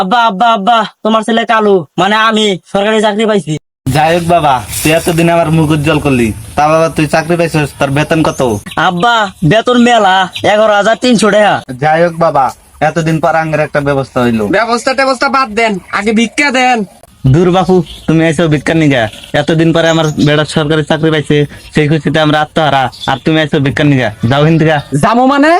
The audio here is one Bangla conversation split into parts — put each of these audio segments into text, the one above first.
আব্বা আব্বা আব্বা তোমার ছেলে কালু মানে আমি সরকারি চাকরি পাইছি। যাই হোক বাবা তুই এতদিন আমার মুখ উজ্জ্বল করলি। তা বাবা তুই চাকরি পাইছিস তোর বেতন কত? আব্বা বেতন মেলা এগারো হাজার তিনশো টাকা। যাই হোক বাবা এতদিন পর আঙ্গের একটা ব্যবস্থা হইল। ব্যবস্থা ট্যাবস্থা বাদ দেন আগে ভিক্ষা দেন। দূর বাপু তুমি এসো ভিক্ষার নিগা। এতদিন পরে আমার বেড়া সরকারি চাকরি পাইছে সেই খুশিতে আমরা আত্মহারা। আর তুমি এসো ভিক্ষার নিগা যাও হিন থেকে। জামো মানে?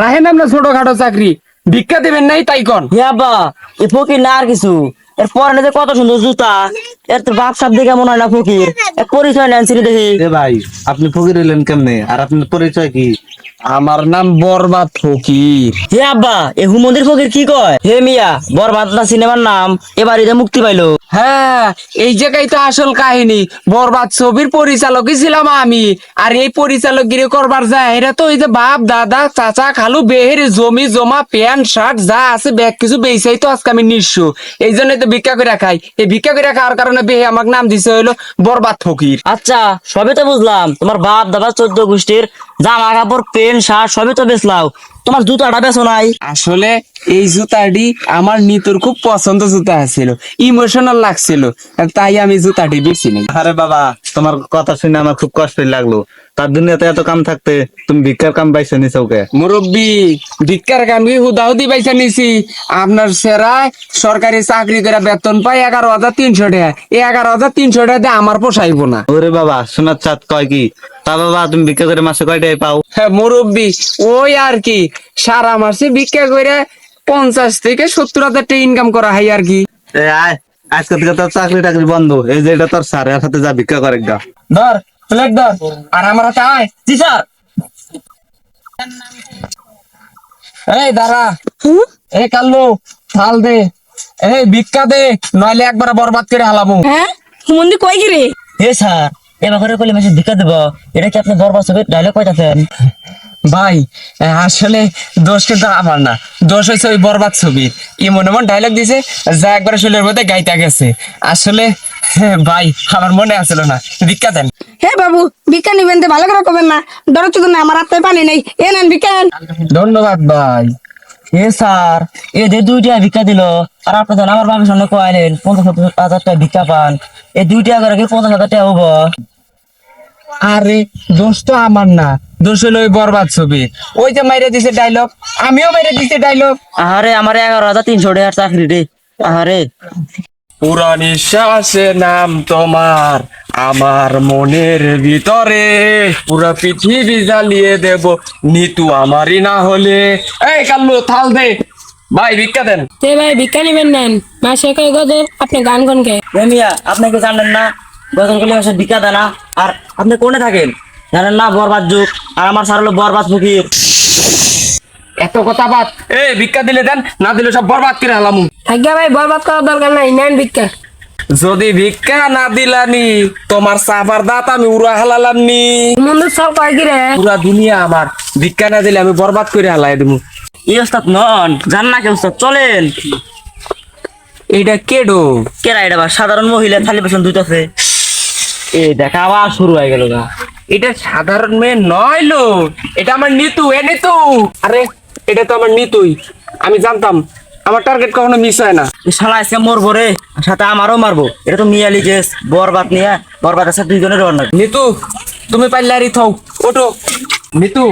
রাহেন আমরা ছোটখাটো চাকরি। ভিক্ষা দেবেন নাই তাই কন। বাবা আব্বা এ ফকির না আর কিছু। এর পরে যে কত সুন্দর জুতা এর তো বাপ সাপ দেখে মনে হয় না ফকির। পরিচয় নেন চিনি দেখি। এ ভাই আপনি ফকির হইলেন কেমনে? আর আপনার পরিচয় কি? আমার নাম বরবাদ ফকির। হে আব্বা এ হুমন্দির ফকির কি কয়? হে মিয়া বরবাদ না সিনেমার নাম এবার এটা মুক্তি পাইলো। হ্যাঁ এই জায়গায় তো আসল কাহিনী। বরবাদ ছবির পরিচালকই ছিলাম আমি। আর এই পরিচালক গিরি করবার যায় এরা তো ওই যে বাপ দাদা চাচা খালু বেহের জমি জমা প্যান্ট শার্ট যা আছে ব্যাগ কিছু বেচাই তো আজকে আমি নিঃস্ব। এই জন্যই তো ভিক্ষা করে খাই। এই ভিক্ষা করে খাওয়ার কারণে বেহে আমাকে নাম দিছে হইল বরবাদ ফকির। আচ্ছা সবই তো বুঝলাম। তোমার বাপ দাদা চোদ্দ গোষ্ঠীর জামা কাপড় পেন শার্ট সবই তো বেচলাও। তোমার জুতাটা বেচো নাই? আসলে এই জুতাটি আমার নিতুর খুব পছন্দ জুতা ছিল ইমোশনাল লাগছিল তাই আমি জুতাটি বেশি নেই। আরে বাবা তোমার কথা শুনে আমার খুব কষ্টই লাগল। তার দুনিয়াতে এত কাম থাকতে তুমি ভিক্ষার কাম পাইছো নি চৌকে? মুরব্বী ভিক্ষার কাম কি হুদাহুদি পয়সা নিছি আপনার সেরায় সরকারি চাকরি করে বেতন পাই এগারো হাজার তিনশো টাকা। এই এগারো হাজার তিনশো টাকা দিয়ে আমার পোষাইবো না। ওরে বাবা সোনার চাঁদ কয় কি? তা বাবা তুমি ভিক্ষা করে মাসে কয়টাই পাও? হ্যাঁ মুরব্বী ওই আর কি সারা মাসে ভিক্ষা করে পঞ্চাশ থেকে সত্তর হাজার টাকা ইনকাম করা হয় আর কি। এ আয় আজকে থেকে তোর চাকরি টাকরি বন্ধ। এই যে এটা তোর স্যার এর সাথে যা ভিক্ষা করে গা। ধর প্লেট ধর। আর আমার হাতে আয়। জি স্যার। এই দাঁড়া। এ কাল্লু থাল দে। এই ভিক্ষা দে। নইলে একবার বরবাদ করে হালামু। হ্যাঁ? হুমন্দি কই গিরে হে স্যার। এবার করে কলে মাসে ভিক্ষা দেব। এটা কি আপনি বরবাদ ছবির ডায়লগ কইতাছেন। ভাই আসলে দোষ কিন্তু আমার না। দোষ হয়েছে ওই বরবাদ ছবি। এমন এমন ডায়লগ দিছে যা একবার শরীরের মধ্যে গাইতে গেছে। আসলে ভাই আমার মনে আসলো না। ভিক্ষা দেন। হে বাবু ভিক্ষা নিবেন তো ভালো করে কবেন না। দরজ তো না আমার হাতে পানি নেই। এ নেন ভিক্ষা। ধন্যবাদ ভাই। এ স্যার এ যে দুইটা ভিক্ষা দিল আর আপনি তো আমার বাবার সামনে কয়ালেন পঞ্চাশ হাজার টাকা ভিক্ষা পান। এই দুইটা করে কি পঞ্চাশ হাজার টাকা হব? আরে দোষ তো আমার না। দোষ হলো ওই বরবাদ ছবি। ওই যে মাইরে দিছে ডায়লগ আমিও মাইরে দিছে ডায়লগ আরে আমার এগারো হাজার তিনশো টাকার চাকরি রে। আরে পুরা নিঃশ্বাসে নাম তোমার আমার মনের ভিতরে। পুরা পৃথিবী জ্বালিয়ে দেব নিতু আমারই না হলে। এই কাল্লু থাল দে। ভাই ভিক্ষা দেন। তে ভাই ভিক্ষা নিবেন নেন। মাসে কয় গদর আপনি গান গান গে এ মিয়া আপনি কি জানেন না? আর আপনি কোনে থাকেন? জানেন না বরবাদ যুগ আর আমার স্যার হলো বরবাদ ফকির। এত কথা বাদ। এ ভিক্ষা দিলে দেন না দিলে সব বরবাদ করে হালামু আজ্ঞা ভাই বরবাদ করার দরকার নাই নেন ভিক্ষা। যদি ভিক্ষা না দিলানি তোমার সাফার দাঁত আমি উড়া হালালামনি হুমন্দি সব কয় গিরে পুরা দুনিয়া আমার। ভিক্ষা না দিলে আমি বরবাদ করে হালাই দেবো এই ওস্তাদ নন জান না কে ওস্তাদ চলেন। এইটা কেডো? কেরা এটা বা? সাধারণ মহিলা থালি পেছন দুইটাছে এই দেখা আবার শুরু হয়ে গেল গা। এটা সাধারণ মেয়ে নয় লো। এটা আমার নিতু এ নিতু। আরে এটা তো আমার নিতুই। আমি জানতাম আমার টার্গেট কখনো মিস হয় না। শালা আজকে মরবো রে সাথে আমারও মারবো। এটা তো মিয়ালি কেস বরবাদ নিয়ে বরবাদ আছে দুইজনের রান্না নিতু তুমি পারলে আর থাও ওটো নিতু।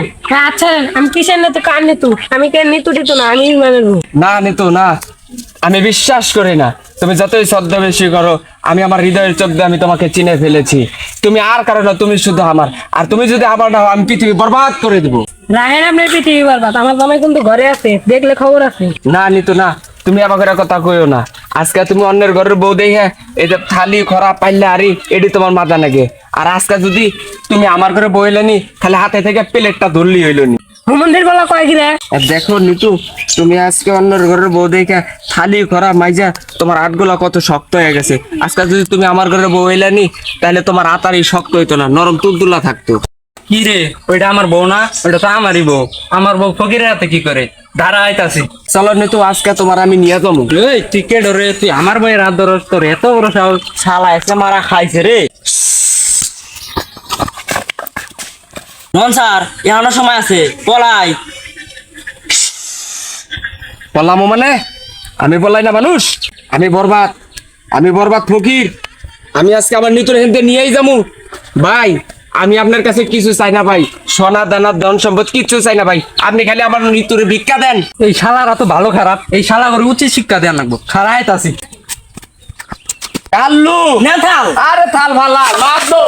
আচ্ছা আমি কিসের নেতু? কার নেতু? আমি কে নিতু দিত না আমি মানে না নিতু না। আমি বিশ্বাস করি না। তুমি যতই ছদ্মবেশী করো আমি আমার হৃদয়ের চোখ আমি তোমাকে চিনে ফেলেছি। তুমি আর কারও না তুমি শুধু আমার। আর তুমি যদি আমার না আমি পৃথিবী বরবাদ করে দেবো। রাহেন আপনার পৃথিবী বরবাদ। আমার জামাই কিন্তু ঘরে আছে দেখলে খবর আছে। না নিতু না। তুমি আমাকে কথা কইও না। আজকে তুমি অন্যের ঘরের বউ দেখে এই যে থালি খরা পাইলে আরি এটি তোমার মাথা নাগে। আর আজকে যদি তুমি আমার ঘরে বইলে নি খালি হাতে থেকে প্লেটটা ধরলি হইল নি হুমন্দির বলা কয় গিরে আর দেখো নিতু তুমি আজকে অন্যের ঘরের বউ দেখে থালি খরা মাইজা তোমার আটগুলা কত শক্ত হয়ে গেছে। আজকে যদি তুমি আমার ঘরে বউ হইলে নি তাহলে তোমার আতারই শক্ত হইতো না নরম তুলতুলা থাকতো। কি রে ওইটা আমার বউ না ওইটা তো আমারই বউ। আমার বউ ফকিরের হাতে কি করে? ধারা আইতাছি। চলো নিতু আজকে তোমার আমি নিয়ে যাব। এই তুই কে ডরে তুই আমার বইয়ের হাত ধরস তোর এত বড় সাহস। শালা এসে মারা খাইছে রে। নন স্যার এখনও সময় আছে পলাই। বললাম মানে? আমি বললাই না মানুষ? আমি বরবাদ আমি বরবাদ ফকির। আমি আজকে আমার নিতুর হেনতে নিয়েই যাব। ভাই আমি আপনার কাছে কিছু চাই না ভাই। সোনা দানা ধন সম্পদ কিছু চাই না ভাই। আপনি খালি আমার নিতুরে ভিক্ষা দেন। এই শালারা তো ভালো খারাপ। এই শালা করে উচিত শিক্ষা দেওয়া লাগবো। খারাই তাসি কাল্লু না থাল। আরে থাল ভালা মার দো